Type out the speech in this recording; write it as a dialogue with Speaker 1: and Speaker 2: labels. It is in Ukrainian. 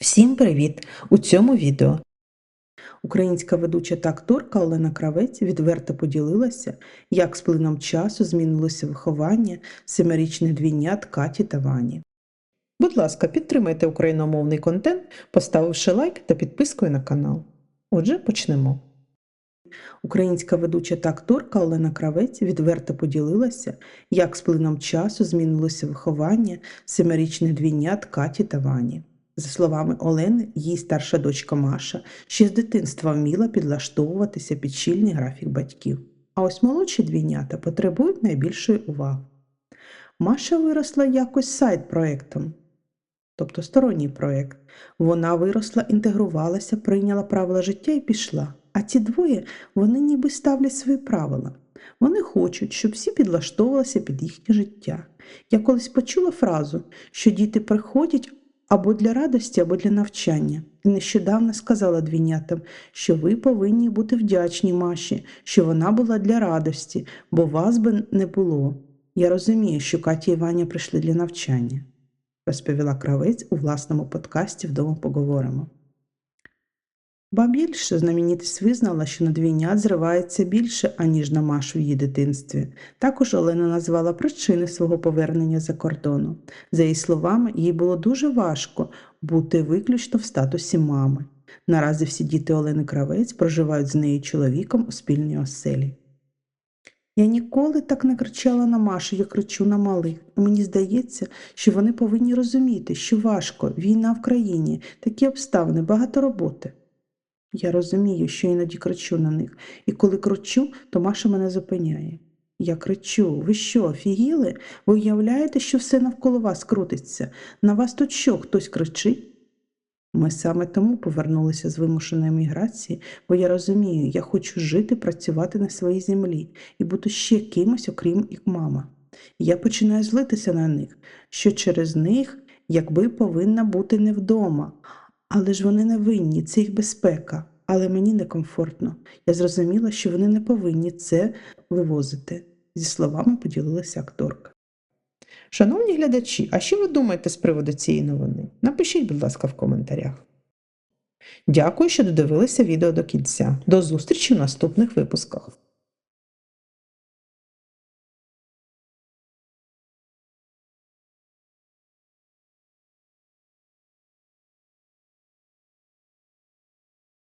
Speaker 1: Всім привіт! У цьому відео українська ведуча та акторка Олена Кравець відверто поділилася, як з плином часу змінилося виховання семирічних двійнят Каті та Вані. Будь ласка, підтримайте україномовний контент, поставивши лайк та підпискою на канал. Отже, почнемо. Українська ведуча та акторка Олена Кравець відверто поділилася, як з плином часу змінилося виховання семирічних двійнят Каті та Вані. За словами Олени, її старша дочка Маша ще з дитинства вміла підлаштовуватися під щільний графік батьків. А ось молодші двійнята потребують найбільшої уваги. Маша виросла якось сайт-проектом, тобто сторонній проект. Вона виросла, інтегрувалася, прийняла правила життя і пішла. А ці двоє вони ніби ставлять свої правила. Вони хочуть, щоб всі підлаштовувалися під їхнє життя. Я колись почула фразу, що діти приходять або для радості, або для навчання. І нещодавно сказала двійнятам, що ви повинні бути вдячні Маші, що вона була для радості, бо вас би не було. Я розумію, що Катя і Ваня прийшли для навчання, розповіла кравець у власному подкасті Вдома поговоримо. Ба більше знаменитість визнала, що на двійнят зривається більше, аніж на Машу в її дитинстві. Також Олена назвала причини свого повернення за кордону. За її словами, їй було дуже важко бути виключно в статусі мами. Наразі всі діти Олени Кравець проживають з нею чоловіком у спільній оселі. Я ніколи так не кричала на Машу, як кричу на малих. Мені здається, що вони повинні розуміти, що важко, війна в країні, такі обставини, багато роботи. Я розумію, що іноді кричу на них, і коли кричу, то Маша мене зупиняє. Я кричу: ви що, офігіли? Ви уявляєте, що все навколо вас крутиться? На вас тут що, хтось кричить? Ми саме тому повернулися з вимушеної міграції, бо я розумію, я хочу жити, працювати на своїй землі і бути ще кимось, окрім як мама. Я починаю злитися на них, що через них якби повинна бути не вдома. Але ж вони не винні, це їх безпека. Але мені некомфортно. Я зрозуміла, що вони не повинні це вивозити. Зі словами поділилася акторка. Шановні глядачі, а що ви думаєте з приводу цієї новини? Напишіть, будь ласка, в коментарях. Дякую, що додивилися відео до кінця. До зустрічі в наступних випусках.